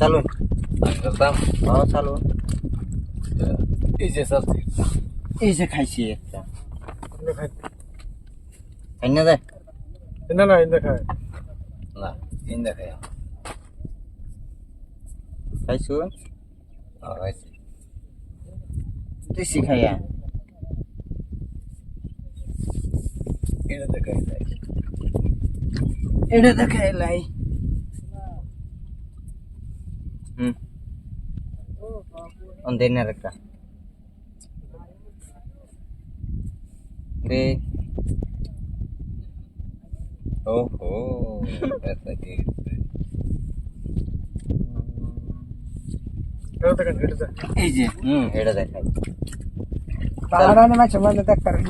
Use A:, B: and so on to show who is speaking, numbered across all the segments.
A: চালুন
B: করতাম
A: ও চালুন
B: এই যে চালছি
A: এই যে খাইছি একটা।
C: খাই।
A: না যায়
C: ইন্দা না ইন্দা খাই।
B: না তিন দেখাই
A: খাইছুন
B: খাইছি।
A: দেশি খাইয়া।
B: এটা দেখাই
A: এটা দেখাই লাই হুম অন্ধের না একটা রে
B: ওহো এটা কি
C: এটা দেখেন এটা দেখ
A: এই যে হুম এটা দেখাই
D: বাড়ানো মাছ মানে দেখ পারবি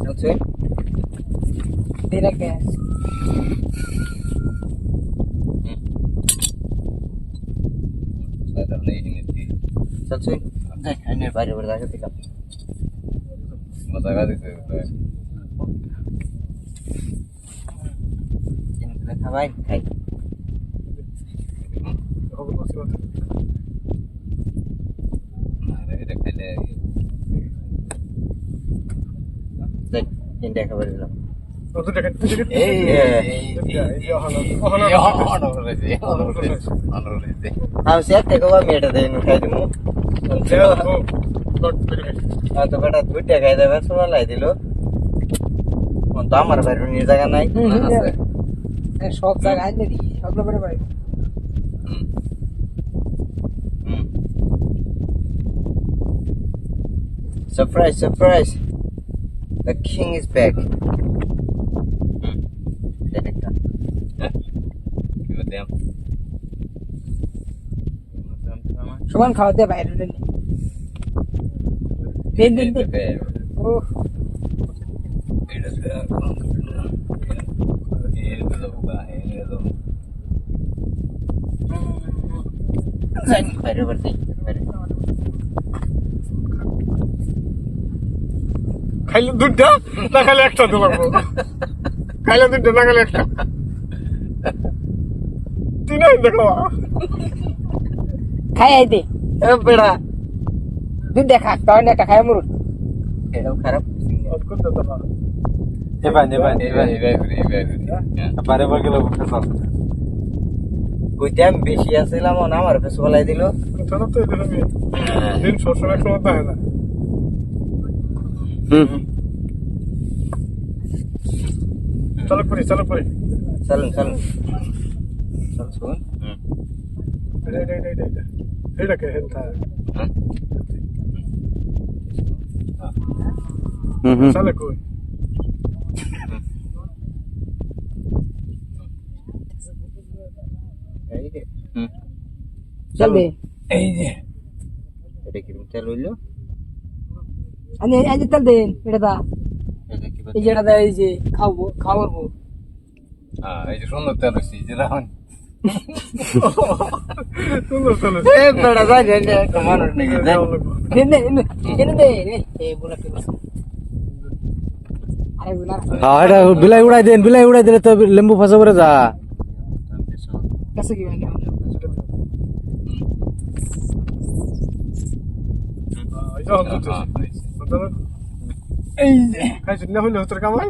A: বুঝছেন
D: দিনকে
B: সাদা নেই নিতি
A: চলছেন দেখ আইনের বাইরে বাইরে দেখা দিলাম
B: মাথা গা দিতে
A: কিন্তু দেখা ভাই খাই
C: হবে বসে বসে
B: এটা খাইলে
A: দেখ তিনটা খাবার সবাই দিল। তো আমার বাইরে নিয়ে জায়গা নাই।
D: সব জায়গায় আনলে দি সব ব্যাপারে পাই
A: Surprise, surprise. The king is back. দেখ একটা।
B: কি বলতাম
D: সমান খাওয়া দিয়ে বাইরে উঠে দিন দিন ও
A: বাইরে।
C: খাইলে দুধটা? না খাইলে একটা খাইলে দুধটা? না খাইলে একটা। তিন ইন্দা
D: খাই আই দে
A: বেড়া,
D: দুধ দেখা তখন একটা খাই মরুন
A: এটাও খারাপ।
E: এবার এবার
B: এবার এবার এবার
E: বারে বার গেল ফেসাল
A: কইতে আমি বেশি আসছিলাম ও না আমার পেছু বলাই দিল
C: দিন সবসময় না চালু করি চালু করি
A: চলুন চলুন চলছুন
C: এটা এটা এটা এটা এটা। এটাকে হেলথা। চালে কই?
A: এই যে, হুম।
D: চল। দে
B: এই যে।
A: এটা কীরকম তেল হইল?
D: আমি এই যে তেল দেন এটা দা।
A: এটা কি
D: এই যেটা দেয় এই যে খাব খাওয়াবো।
B: হ্যাঁ এই যে সুন্দর তেল হচ্ছে যে রাখুন
E: বিলাই উড়াই দেন বিলাই উড়াই দিলে তো লেম্বু ফাঁসা করে যা
C: এই যখন দুধ
B: হ্যাঁ, হয়েছে।
C: এই খাইছি না হইলে তোর কামাই